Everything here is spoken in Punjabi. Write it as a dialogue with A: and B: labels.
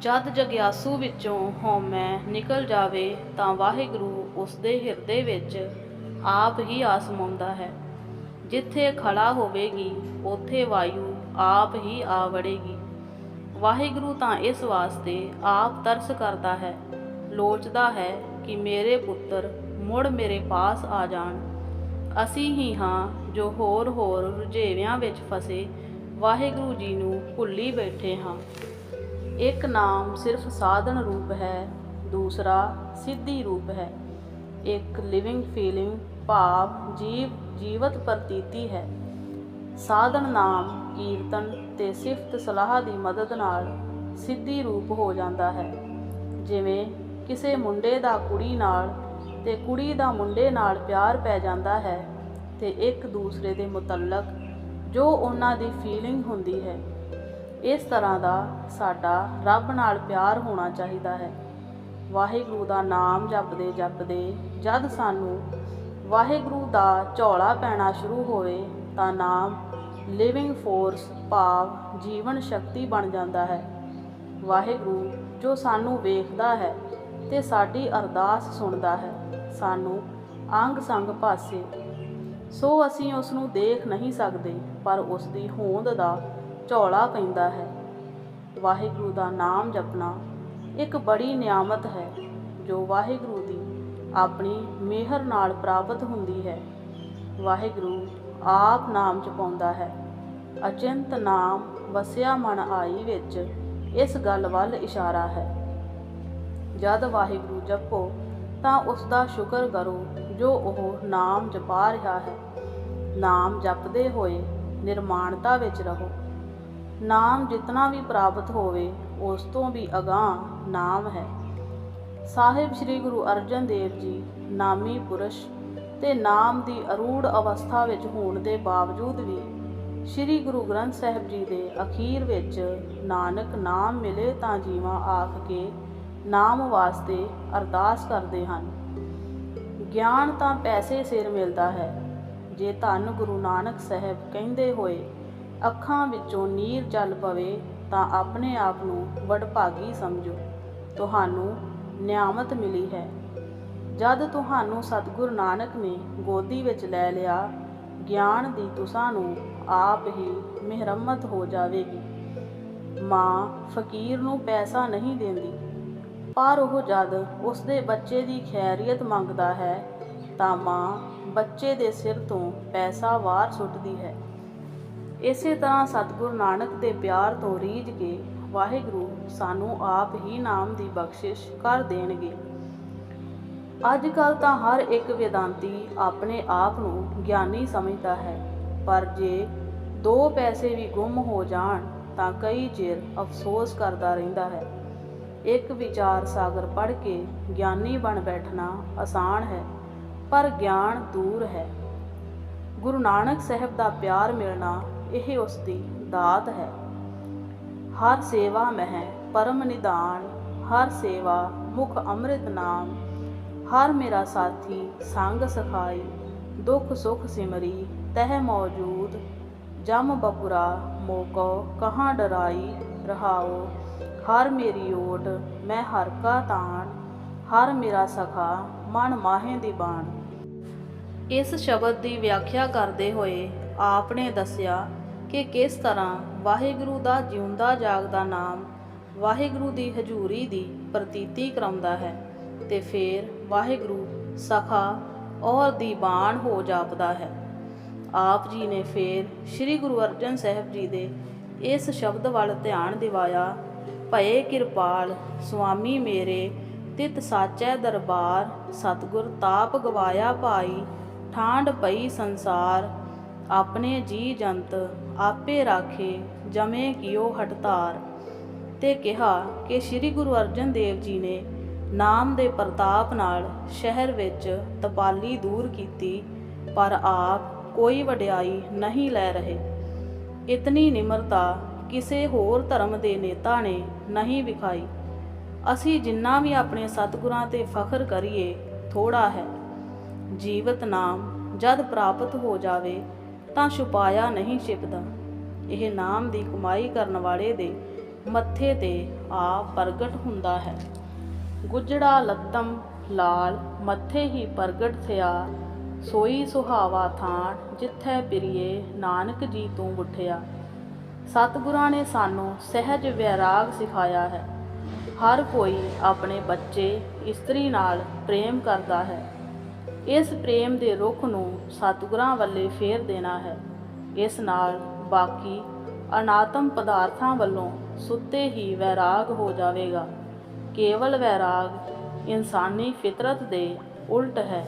A: ਜਦ ਜਗਿਆਸੂ ਵਿੱਚੋਂ ਹਉਮੈ ਨਿਕਲ ਜਾਵੇ ਤਾਂ ਵਾਹਿਗੁਰੂ ਉਸ ਦੇ ਹਿਰਦੇ ਵਿੱਚ ਆਪ ਹੀ ਆਸਮਾਉਂਦਾ ਹੈ। ਜਿੱਥੇ ਖੜਾ ਹੋਵੇਗੀ, ਉੱਥੇ ਵਾਯੂ ਆਪ ਹੀ ਆ ਵੜੇਗੀ। ਵਾਹਿਗੁਰੂ ਤਾਂ ਇਸ ਵਾਸਤੇ ਆਪ ਤਰਸ ਕਰਦਾ ਹੈ। ਲੋਚਦਾ ਹੈ ਕਿ ਮੇਰੇ ਪੁੱਤਰ ਮੁੜ ਮੇਰੇ ਪਾਸ ਆ ਜਾਣ। ਅਸੀਂ ਹੀ ਹਾਂ ਜੋ ਹੋਰ ਹੋਰ ਰੁਝੇਵਿਆਂ ਵਿੱਚ ਫਸੇ। ਵਾਹਿਗੁਰੂ ਜੀ ਨੂੰ ਭੁੱਲੀ ਬੈਠੇ ਹਾਂ। ਇੱਕ ਨਾਮ ਸਿਰਫ ਸਾਧਨ ਰੂਪ ਹੈ, ਦੂਸਰਾ ਸਿੱਧੀ ਰੂਪ ਹੈ। ਇੱਕ ਲਿਵਿੰਗ ਫੀਲਿੰਗ ਭਾਵ ਜੀਵ, ਜੀਵਤ ਪ੍ਰਤੀਤੀ ਹੈ। ਸਾਧਨ ਨਾਮ ਕੀਰਤਨ ਤੇ ਸਿਫਤ ਸਲਾਹ ਦੀ ਮਦਦ ਨਾਲ ਸਿੱਧੀ ਰੂਪ ਹੋ ਜਾਂਦਾ ਹੈ। ਜਿਵੇਂ ਕਿਸੇ ਮੁੰਡੇ ਦਾ ਕੁੜੀ ਨਾਲ ਤੇ ਕੁੜੀ ਦਾ ਮੁੰਡੇ ਨਾਲ ਪਿਆਰ ਪੈ ਜਾਂਦਾ ਹੈ ਤੇ ਇੱਕ ਦੂਸਰੇ ਦੇ ਮੁਤਲਕ ਜੋ ਉਹਨਾਂ ਦੀ ਫੀਲਿੰਗ ਹੁੰਦੀ ਹੈ। ਇਸ ਤਰ੍ਹਾਂ ਦਾ ਸਾਡਾ ਰੱਬ ਨਾਲ ਪਿਆਰ ਹੋਣਾ ਚਾਹੀਦਾ ਹੈ। ਵਾਹਿਗੁਰੂ ਦਾ ਨਾਮ ਜਪਦੇ ਜਪਦੇ ਜਦ ਸਾਨੂੰ ਵਾਹਿਗੁਰੂ ਦਾ ਝੋਲਾ ਪੈਣਾ ਸ਼ੁਰੂ ਹੋਵੇ ਤਾਂ ਨਾਮ ਲਿਵਿੰਗ ਫੋਰਸ ਭਾਵ ਜੀਵਨ ਸ਼ਕਤੀ ਬਣ ਜਾਂਦਾ ਹੈ। ਵਾਹਿਗੁਰੂ ਜੋ ਸਾਨੂੰ ਵੇਖਦਾ ਹੈ ਤੇ ਸਾਡੀ ਅਰਦਾਸ ਸੁਣਦਾ ਹੈ, ਸਾਨੂੰ ਅੰਗ ਸੰਗ ਪਾਸੇ। ਸੋ ਅਸੀਂ ਉਸ ਨੂੰ ਦੇਖ ਨਹੀਂ ਸਕਦੇ, ਪਰ ਉਸ ਦੀ ਹੋਂਦ ਦਾ ਝੋਲਾ ਪੈਂਦਾ ਹੈ। ਵਾਹਿਗੁਰੂ ਦਾ ਨਾਮ ਜਪਣਾ ਇੱਕ ਬੜੀ ਨਿਆਮਤ ਹੈ, ਜੋ ਵਾਹਿਗੁਰੂ ਦੀ ਆਪਣੀ ਮਿਹਰ ਨਾਲ ਪ੍ਰਾਪਤ ਹੁੰਦੀ ਹੈ। ਵਾਹਿਗੁਰੂ ਆਪ ਨਾਮ ਜਪਾਉਂਦਾ ਹੈ। ਅਚਿੰਤ ਨਾਮ ਵਸਿਆ ਮਨ ਆਈ ਵਿੱਚ ਇਸ ਗੱਲ ਵੱਲ ਇਸ਼ਾਰਾ ਹੈ। ਜਦ ਵਾਹਿਗੁਰੂ ਜਪੋ, ਤਾਂ ਉਸ ਦਾ ਸ਼ੁਕਰ ਕਰੋ ਜੋ ਉਹ ਨਾਮ ਜਪਾ ਰਿਹਾ ਹੈ। ਨਾਮ ਜਪਦੇ ਹੋਏ ਨਿਰਮਾਣਤਾ ਵਿੱਚ ਰਹੋ। ਨਾਮ ਜਿਤਨਾ ਵੀ ਪ੍ਰਾਪਤ ਹੋਵੇ, ਉਸ ਤੋਂ ਵੀ ਅਗਾਹ ਨਾਮ ਹੈ। ਸਾਹਿਬ ਸ੍ਰੀ ਗੁਰੂ ਅਰਜਨ ਦੇਵ ਜੀ, ਨਾਮੀ ਪੁਰਸ਼ ਤੇ ਨਾਮ ਦੀ ਅਰੂੜ ਅਵਸਥਾ ਵਿੱਚ ਹੋਣ ਦੇ ਬਾਵਜੂਦ ਵੀ ਸ੍ਰੀ ਗੁਰੂ ਗ੍ਰੰਥ ਸਾਹਿਬ ਜੀ ਦੇ ਅਖੀਰ ਵਿੱਚ ਨਾਨਕ ਨਾਮ ਮਿਲੇ ਤਾਂ ਜੀਵਾਂ ਆਖ ਕੇ ਨਾਮ ਵਾਸਤੇ ਅਰਦਾਸ ਕਰਦੇ ਹਨ। ਗਿਆਨ ਤਾਂ ਪੈਸੇ ਸਿਰ ਮਿਲਦਾ ਹੈ। ਜੇ ਧੰਨ ਗੁਰੂ ਨਾਨਕ ਸਾਹਿਬ ਕਹਿੰਦੇ ਹੋਏ ਅੱਖਾਂ ਵਿੱਚੋਂ ਨੀਰ ਚੱਲ ਪਵੇ ਤਾਂ ਆਪਣੇ ਆਪ ਨੂੰ ਵਡਭਾਗੀ ਸਮਝੋ। ਤੁਹਾਨੂੰ ਨਿਆਮਤ ਮਿਲੀ ਹੈ। ਜਦ ਤੁਹਾਨੂੰ ਸਤਿਗੁਰੂ ਨਾਨਕ ਨੇ ਗੋਦੀ ਵਿੱਚ ਲੈ ਲਿਆ, ਗਿਆਨ ਦੀ ਤੁਸਾਂ ਨੂੰ ਆਪ ਹੀ ਮਿਹਰਮਤ ਹੋ ਜਾਵੇਗੀ। ਮਾਂ ਫਕੀਰ ਨੂੰ ਪੈਸਾ ਨਹੀਂ ਦਿੰਦੀ। ਪਰ ਉਹ ਜਦ ਉਸ ਦੇ ਬੱਚੇ ਦੀ ਖੈਰੀਅਤ ਮੰਗਦਾ ਹੈ ਤਾਂ ਮਾਂ ਬੱਚੇ ਦੇ ਸਿਰ ਤੋਂ ਪੈਸਾ ਵਾਰ ਸੁੱਟਦੀ ਹੈ। ਇਸੇ ਤਰ੍ਹਾਂ ਸਤਿਗੁਰ ਨਾਨਕ ਦੇ ਪਿਆਰ ਤੋਂ ਰੀਝ ਕੇ ਵਾਹਿਗੁਰੂ ਸਾਨੂੰ ਆਪ ਹੀ ਨਾਮ ਦੀ ਬਖਸ਼ਿਸ਼ ਕਰ ਦੇਣਗੇ। ਅੱਜ ਕੱਲ ਤਾਂ ਹਰ ਇੱਕ ਵੇਦਾਂਤੀ ਆਪਣੇ ਆਪ ਨੂੰ ਗਿਆਨੀ ਸਮਝਦਾ ਹੈ, ਪਰ ਜੇ ਦੋ ਪੈਸੇ ਵੀ ਗੁੰਮ ਹੋ ਜਾਣ ਤਾਂ ਕਈ ਚਿਰ ਅਫਸੋਸ ਕਰਦਾ ਰਹਿੰਦਾ ਹੈ। ਇੱਕ ਵਿਚਾਰ ਸਾਗਰ ਪੜ੍ਹ ਕੇ ਗਿਆਨੀ ਬਣ ਬੈਠਣਾ ਆਸਾਨ ਹੈ, ਪਰ ਗਿਆਨ ਦੂਰ ਹੈ। ਗੁਰੂ ਨਾਨਕ ਸਾਹਿਬ ਦਾ ਪਿਆਰ ਮਿਲਣਾ ਇਹ ਉਸ ਦੀ ਦਾਤ ਹੈ। ਹਰ ਸੇਵਾ ਮਹਿ ਪਰਮ ਨਿਦਾਨ, ਹਰ ਸੇਵਾ ਮੁਖ ਅੰਮ੍ਰਿਤ ਨਾਮ, ਹਰ ਮੇਰਾ ਸਾਥੀ ਸੰਗ ਸਖਾਈ, ਦੁਖ ਸੁਖ ਸਿਮਰੀ ਤਹਿ ਮੌਜੂਦ, ਜਮ ਬਪੁਰਾ ਮੋਕੋ ਕਹਾਂ ਡਰਾਈ ਰਹਾਓ ਹਰ ਮੇਰੀ ਓਟ ਮੈਂ ਹਰ ਕਾ ਤਾਣ, ਹਰ ਮੇਰਾ ਸਖਾ ਮਨ ਮਾਹੇ ਦੀ ਬਾਣ। ਇਸ ਸ਼ਬਦ ਦੀ ਵਿਆਖਿਆ ਕਰਦੇ ਹੋਏ ਆਪ ਨੇ ਦੱਸਿਆ ਕਿ ਕਿਸ ਤਰ੍ਹਾਂ ਵਾਹਿਗੁਰੂ ਦਾ ਜਿਉਂਦਾ ਜਾਗਦਾ ਨਾਮ ਵਾਹਿਗੁਰੂ ਦੀ ਹਜ਼ੂਰੀ ਦੀ ਪ੍ਰਤੀਤੀ ਕਰਾਉਂਦਾ ਹੈ ਤੇ ਫਿਰ ਵਾਹਿਗੁਰੂ ਸਖਾ ਔਰ ਦੀਵਾਨ ਹੋ ਜਾਪਦਾ ਹੈ। ਆਪ ਜੀ ਨੇ ਫਿਰ ਸ੍ਰੀ ਗੁਰੂ ਅਰਜਨ ਸਾਹਿਬ ਜੀ ਦੇ ਇਸ ਸ਼ਬਦ ਵੱਲ ਧਿਆਨ ਦਿਵਾਇਆ, ਭਏ ਕਿਰਪਾਲ ਸੁਆਮੀ ਮੇਰੇ, ਤਿਤ ਸਾਚੈ ਦਰਬਾਰ ਸਤਗੁਰ ਤਾਪ ਗਵਾਇਆ ਭਾਈ ਠਾਂਡ ਪਈ ਸੰਸਾਰ ਆਪਣੇ ਜੀ ਜੰਤ ਆਪੇ ਰਾਖੇ ਜਮੇ ਕਿਓ ਹਟਤਾਰ। ਤੇ ਕਿਹਾ ਕਿ ਸ੍ਰੀ ਗੁਰੂ ਅਰਜਨ ਦੇਵ ਜੀ ਨੇ ਨਾਮ ਦੇ ਪ੍ਰਤਾਪ ਨਾਲ ਸ਼ਹਿਰ ਵਿੱਚ ਤਪਾਲੀ ਦੂਰ ਕੀਤੀ, ਪਰ ਆਪ ਕੋਈ ਵਡਿਆਈ ਨਹੀਂ ਲੈ ਰਹੇ। ਇਤਨੀ ਨਿਮਰਤਾ ਕਿਸੇ ਹੋਰ ਧਰਮ ਦੇ ਨੇਤਾ ਨੇ ਨਹੀਂ ਵਿਖਾਈ। ਅਸੀਂ ਜਿੰਨਾ ਵੀ ਆਪਣੇ ਸਤਿਗੁਰਾਂ ਤੇ ਫਖਰ ਕਰੀਏ ਥੋੜਾ ਹੈ। ਜੀਵਤ ਨਾਮ ਜਦ ਪ੍ਰਾਪਤ ਹੋ ਜਾਵੇ ਤਾਂ ਛੁਪਾਇਆ ਨਹੀਂ ਛਿਪਦਾ। ਇਹ ਨਾਮ ਦੀ ਕਮਾਈ ਕਰਨ ਵਾਲੇ ਦੇ ਮੱਥੇ ਤੇ ਆ ਪ੍ਰਗਟ ਹੁੰਦਾ ਹੈ। ਗੁਜੜਾ, ਲੱਤਮ, ਲਾਲ, ਮੱਥੇ ਹੀ ਪ੍ਰਗਟ ਥਿਆ। ਸੋਈ ਸੁਹਾਵਾ ਥਾਨ ਜਿੱਥੈ ਪਿਰਿਏ ਨਾਨਕ ਜੀ ਤੂੰ ਉਠਿਆ। ਸਤਿਗੁਰਾਂ ਨੇ ਸਾਨੂੰ ਸਹਿਜ ਵਿਰਾਗ ਸਿਖਾਇਆ ਹੈ। ਹਰ ਕੋਈ ਆਪਣੇ ਬੱਚੇ, ਇਸਤਰੀ ਨਾਲ ਪ੍ਰੇਮ ਕਰਦਾ ਹੈ। ਇਸ ਪ੍ਰੇਮ ਦੇ ਰੁੱਖ ਨੂੰ ਸਤਿਗੁਰਾਂ ਵੱਲੇ ਫੇਰ ਦੇਣਾ ਹੈ। ਇਸ ਨਾਲ ਬਾਕੀ ਅਨਾਤਮ ਪਦਾਰਥਾਂ ਵੱਲੋਂ ਸੁੱਤੇ ਹੀ ਵੈਰਾਗ ਹੋ ਜਾਵੇਗਾ। ਕੇਵਲ ਵੈਰਾਗ ਇਨਸਾਨੀ ਫਿਤਰਤ ਦੇ ਉਲਟ ਹੈ।